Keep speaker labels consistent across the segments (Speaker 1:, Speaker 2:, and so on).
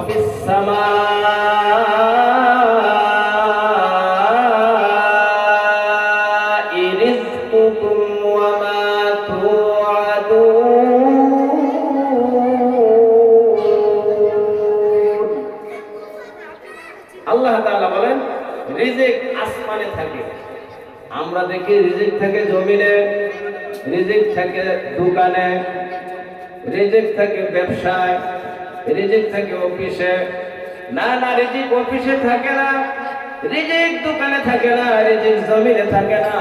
Speaker 1: وفي السماء رزقكم وما توعدون আল্লাহ তাআলা বলেন রিজিক আসমানে থাকে আমরা দেখি রিজিক থাকে জমিনে রিজিক থাকে দোকানে রিজিক থাকে ব্যবসায় রিজিক থাকে অফিসে। না না, রিজিক অফিসে থাকে না। রিজিক দোকানে থাকে না, রিজিক জমিনে থাকে না।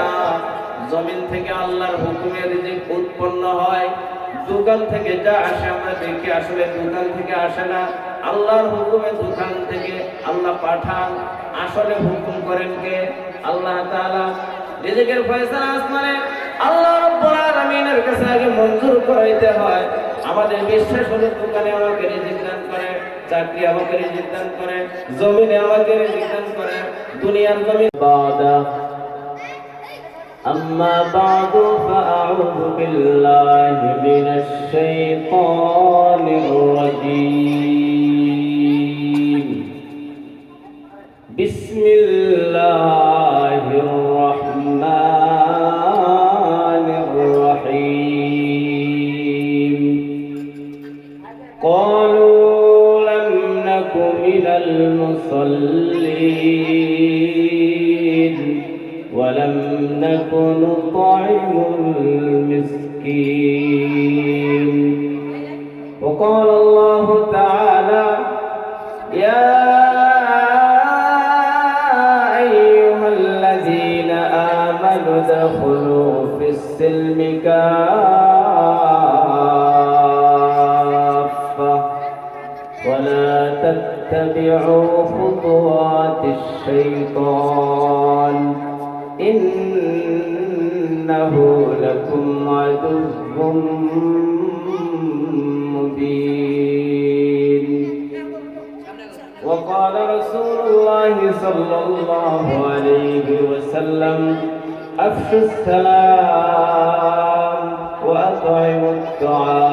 Speaker 1: জমিন থেকে আল্লাহর হুকুমে রিজিক উৎপন্ন হয়। দোকান থেকে যা আসে আমরা দেখি আসলে দোকান থেকে আসে না। আল্লাহর হুকুমে দোকান থেকে আল্লাহ পাঠান। আসলে হুকুম করেন কে? আল্লাহ তাআলা। রিজিকের ফয়সালা আসমানে আল্লাহ রাব্বুল আলামিনের কাছে আগে মঞ্জুর করাইতে হয়। আমাদের বিশ্বাস হলো দোকানে আমাকে রিজিক দান করে চাকরি আমাকে রিজিক দান করে জমিনে আমাকে রিজিক দান করে দুনিয়ার জমিন বাদা أما بعد فأعوذ بالله من الشيطان الرجيم بسم الله الرحمن المصلين. ولم نك نطعم المسكين. وقال الله تعالى يا تتبعوا خطوات الشيطان. إنه لكم عدو مبين. وقال رسول الله صلى الله عليه وسلم أفشوا السلام وأطعموا الطعام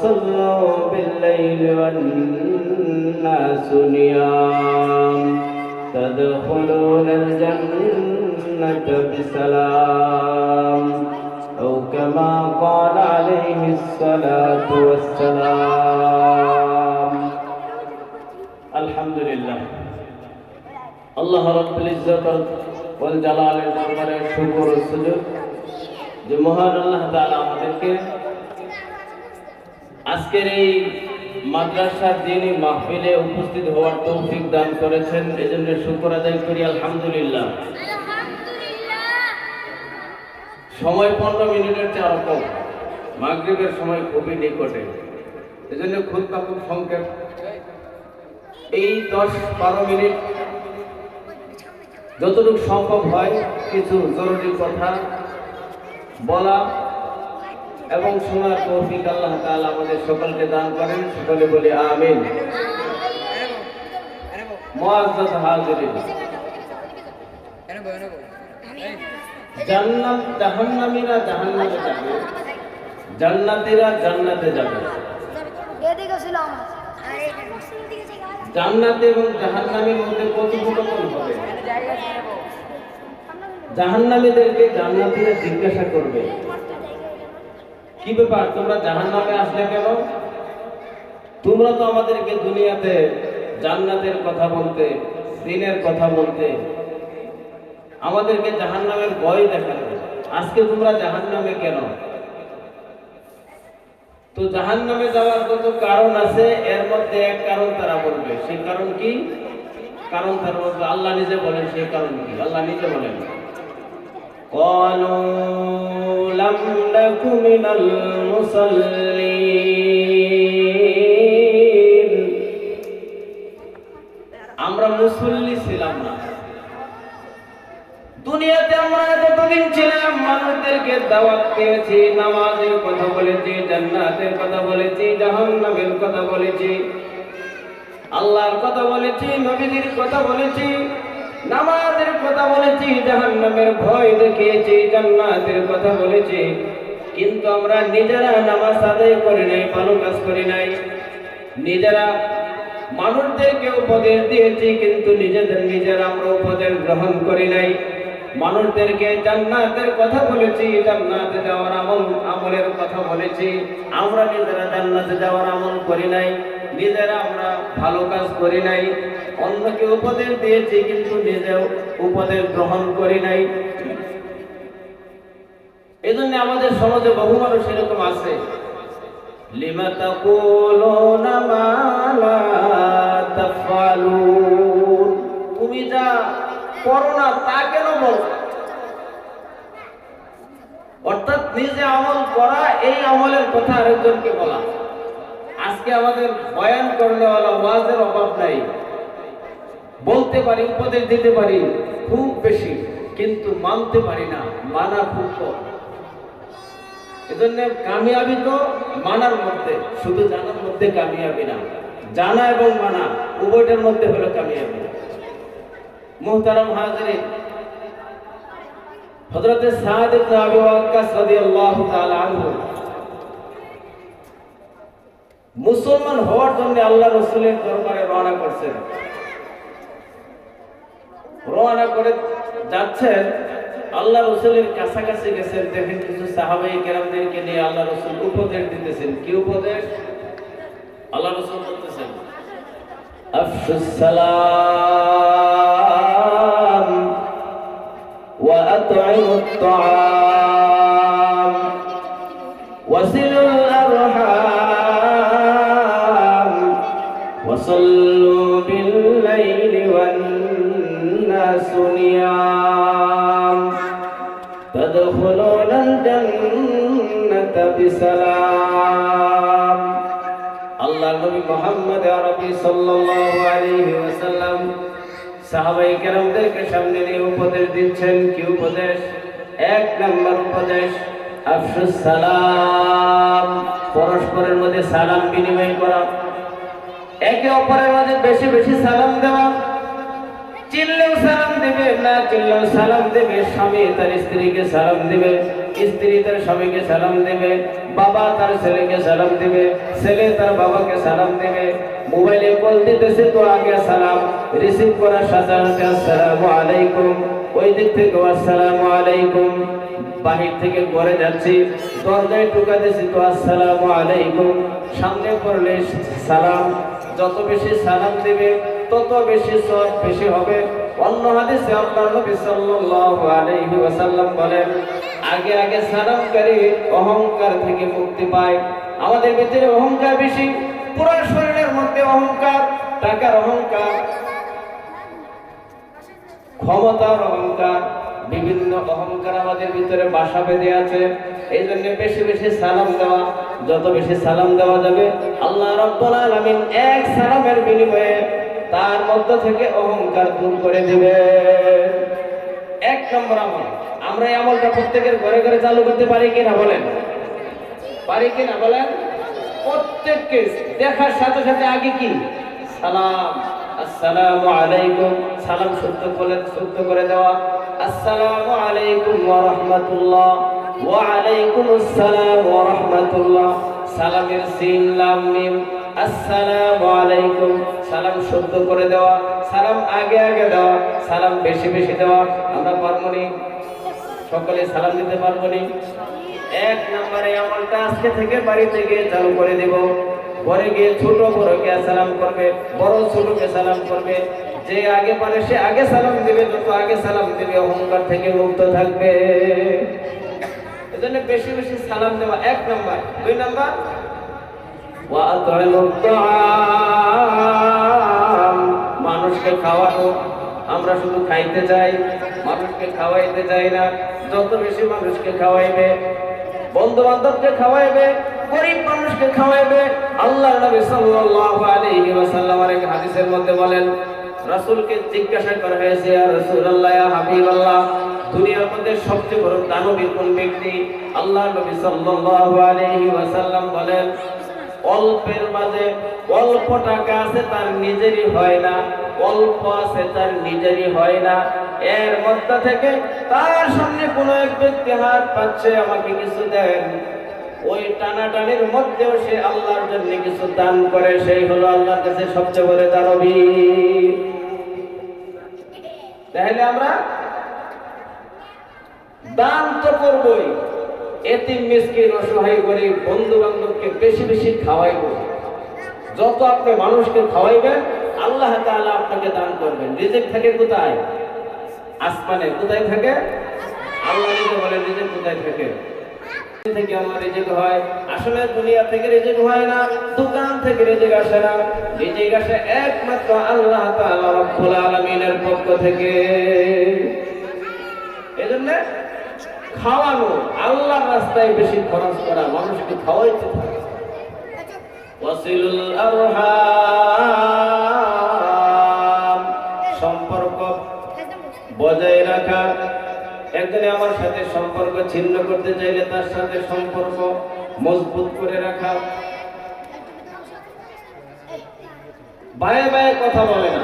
Speaker 1: وصلوا بالليل والناس نيام تدخلون الجنة بسلام أو كما قال عليه الصلاة والسلام الحمد لله আল্লাহ রব্বুল ইজ্জত ওয়াল জালালের দরবারে শুকর ও সুজুদ যে মহান আল্লাহ তাআলা আমাদেরকে আজকের এই মাদ্রাসার দিনই মাহফিলে উপস্থিত হওয়ার তৌফিক দান করেছেন। এজন্য শুকর আদায় করি আলহামদুলিল্লাহ। সময় পনেরো মিনিটের চার কম। মাগরিবের সময় খুবই নিকটে। এজন্য খুব খুব সংক্ষেপ। এই দশ বারো মিনিট যতটুকু সম্ভব হয় কিছু জরুরি কথা বলা। এবং শোনার তৌফিক আল্লাহ তাআলা আমাদের সকলকে দান করেন, সকলে বলি আমিন। মুআজ্জাজ হাজিরিন। জান্নাত জাহান্নামীরা জাহান্নামে যাবে। জান্নাতীরা জান্নাতে যাবে। জান্নাতে এবং জাহান্নামের মধ্যে কথোপকথন হবে? জাহান্নামীদেরকে জান্নাতীরা জিজ্ঞাসা করবে। কি ব্যাপার, তোমরা জাহান নামে আসলে কেন? তোমরা তো আমাদেরকে দুনিয়াতে জান্নাতের কথা বলতে দিনের কথা বলতে, আমাদেরকে জাহান নামের ভয় দেখানো আজকে তোমরা জাহান নামে কেন? তো জাহান নামে যাওয়ার কত কারণ আছে? এর মধ্যে এক কারণ তারা বলবে। সে কারণ কি? কারণ তার মধ্যে আল্লাহ নিজে বলেন সে কারণ কি? আল্লাহ নিজে বলেন। কলম لم نك من المصلين আমরা মুসল্লি ছিলাম না দুনিয়াতে আমরা এতদিন ছিলাম মানুষদেরকে দাওয়াত দিয়েছি নামাজের কথা বলেছি জান্নাতের কথা বলেছি জাহান্নামের কথা বলেছি আল্লাহর কথা বলেছি নবীদের কথা বলেছি নামাজের কথা বলেছি, জাহান্নামের ভয় দেখিয়েছি, জান্নাতের কথা বলেছি। কিন্তু আমরা নিজেরা নামাজ আদায় করি নাই, ভালো কাজ করি নাই। নিজেরা মানুষদেরকে উপদেশ দিয়েছি, কিন্তু নিজেদের নিজেরা আমরা উপদেশ গ্রহণ করি নাই। মানুষদেরকে জান্নাতের কথা বলেছি, জান্নাতে যাওয়ার আমল আমলের কথা বলেছি। আমরা নিজেরা জান্নাতে যাওয়ার আমল করি নাই। নিজেরা আমরা ভালো কাজ করি নাই অন্যকে উপদেশ দিয়েছি কিন্তু নিজেও উপদেশ গ্রহণ করি নাই। এই জন্য আমাদের সমাজে বহু মানুষ এরকম আছে। তুমি যা করো না, তা কেন বলো? অর্থাৎ নিজে আমল করা, এই আমলের কথা আরেকজনকে বলা। আজকে আমাদের বয়ান করনেওয়ালা ওয়াজের অভাব নাই। বলতে পারি, উপদেশ দিতে পারি, খুব বেশি, কিন্তু মানতে পারি না, মানা খুব কম। এজন্য কামিয়াবি তো মানার মধ্যে, শুধু জানার মধ্যে কামিয়াবি না, জানা এবং মানা, উভয়টার মধ্যে হলো কামিয়াবি। মুহতারাম হাজরিন, হযরতে সাদ ইবনে আবি ওয়াক্কাস রাদিয়াল্লাহু তাআলা আনহু মুসলমান হওয়ার জন্য আল্লাহ রসুলের দরবারে রওনা করছেন। রওনা করে যাচ্ছেন, আল্লাহ রসুলের কাছাকাছি গেছেন। দেখেন কিছু সাহাবাই কেরামদেরকে নিয়ে আল্লাহ রসুল উপদেশ দিতেছেন। কি উপদেশ? আল্লাহ রসুল বলতেছেন আফসুসালাম ওয়া আতইমুত তাআম। الجنة بسلام আল্লাহ নবী মোহাম্মদ আরবি সাল্লাল্লাহু আলাইহি ওয়াসাল্লাম সাহাবাই কেরামদেরকে সামনে নিয়ে উপদেশ দিচ্ছেন কি উপদেশ এক নম্বর উপদেশ আফসুস সালাম পরস্পরের মধ্যে সালাম বিনিময় করা একে অপরের মাঝে বেশি বেশি সালাম দেওয়া চিল্লেও সালাম দেবে, না চিল্লেও সালাম দেবে, স্বামী তার স্ত্রীকে সালাম দেবে, স্ত্রী তার স্বামীকে সালাম দেবে, বাবা তার ছেলেকে সালাম দেবে, ছেলে তার বাবাকে সালাম দেবে। মোবাইলে কল দিতেছে তো আগে সালাম, রিসিভ করার সাথে সাথে আসসালামু আলাইকুম, ওই দিক থেকে আসসালামু আলাইকুম। বাহির থেকে ঘরে যাচ্ছি, দরজায় ঢুকাতেছি তো আসসালামু আলাইকুম। সামনে পড়লে সালাম, যত বেশি সালাম দিবে তত বেশি সব বেশি হবে। অন্য হাদিসে আল্লাহ নবী সাল্লাল্লাহু আলাইহি ওয়াসাল্লাম বলেন, আগে আগে সালামকারী অহংকার থেকে মুক্তি পায়। আমাদের ভিতরে অহংকার বেশি, পুরো শরীরের মধ্যে অহংকার, টাকার অহংকার, ক্ষমতার অহংকার, বিভিন্ন অহংকার আমাদের ভিতরে বাসা বেঁধে আছে। এই জন্য বেশি বেশি সালাম দেওয়া, যত বেশি সালাম দেওয়া যাবে, আল্লাহ রব্বুল আলামিন এক সালামের বিনিময়ে তার মধ্য থেকে অহংকার দূর করে দেবে। এক নম্বর আমল। আমরা এই আমলটা প্রত্যেকের ঘরে ঘরে চালু করতে পারি কিনা বলেন? পারি কিনা বলেন? প্রত্যেককে দেখার সাথে সাথে আগে কি? সালাম। আসসালামু আলাইকুম। সালাম শুদ্ধ করে শুদ্ধ করে দেওয়া। আসসালামু আলাইকুম ওয়া রাহমাতুল্লাহ। ওয়া আলাইকুম আসসালাম ওয়া রাহমাতুল্লাহ। সালামের সিন, লাম, মিম। আসসালামু আলাইকুম সালাম শুদ্ধ করে দেওয়া, সালাম আগে আগে দেওয়া, সালাম বেশি বেশি দেওয়া। আমরা পারব নি? সকলে সালাম দিতে পারব নি? এক নম্বরে আমলটা আজকে থেকে বাড়ি থেকে চালু করে দেব। ঘরে গিয়ে ছোট বড়কে সালাম করবে, বড় ছোটকে সালাম করবে। যে আগে পারে সে আগে সালাম দেবে, যত আগে সালাম দেবে, অহংকার থেকে মুক্ত থাকবে। এজন্য বেশি বেশি সালাম দেওয়া এক নম্বর। দুই নম্বর মানুষকে খাওয়ানো আমরা শুধু খাইতে চাই, মানুষকে খাওয়াইতে চাই না। যত বেশি মানুষকে খাওয়াইবে বন্ধু বান্ধবকে খাওয়াইবে, গরিব মানুষকে খাওয়াইবে আল্লাহ নবী সাল্লাল্লাহু আলাইহি ওয়াসাল্লাম এক হাদিসের মধ্যে বলেন, রাসূলকে জিজ্ঞাসা করা হয়েছে, ইয়া দুনিয়ার মধ্যে সবচেয়ে বড় দানবী কোন ব্যক্তি? আল্লাহ নবী সাল্লাল্লাহু আলাইহি বলেন অল্পের মাঝে অল্প টাকা আছে তার নিজেরই হয় না, অল্প আছে তার নিজেরই হয় না। এর মধ্যে থেকে তার সামনে কোনো এক ব্যক্তি হাত পাচ্ছে, আমাকে কিছু দেন। ওই টানাটানির মধ্যেও সে আল্লাহর জন্য কিছু দান করে, সেই হলো আল্লাহর কাছে সবচেয়ে বড় দানবী। তাহলে আমরা দান তো করবই। এতিম মিসকিন অসহায় গরিব বন্ধু বান্ধবকে বেশি বেশি খাওয়াইব। যত আপনি মানুষকে খাওয়াইবেন, আল্লাহ তাআলা আপনাকে দান করবেন। রিজিক থাকে কোথায়? আসমানে কোথায় থাকে? আল্লাহ নিজে বলেন কোথায় থাকে? থেকে আমার রিজিক হয়, আসলে দুনিয়া থেকে রিজিক হয় না, দোকান থেকে রিজিক আসে না। রিজিক আসে একমাত্র আল্লাহ তাআলা রব্বুল আলামিনের পক্ষ থেকে। এজন্য খাওয়ানো, আল্লাহর রাস্তায় বেশি খরচ করা, মানুষকে খাওয়াইতে থাকে। সম্পর্ক বজায় রাখা। একজনে আমার সাথে সম্পর্ক ছিন্ন করতে চাইলে তার সাথে সম্পর্ক মজবুত করে রাখা। বায়ে বায়ে কথা বলে না।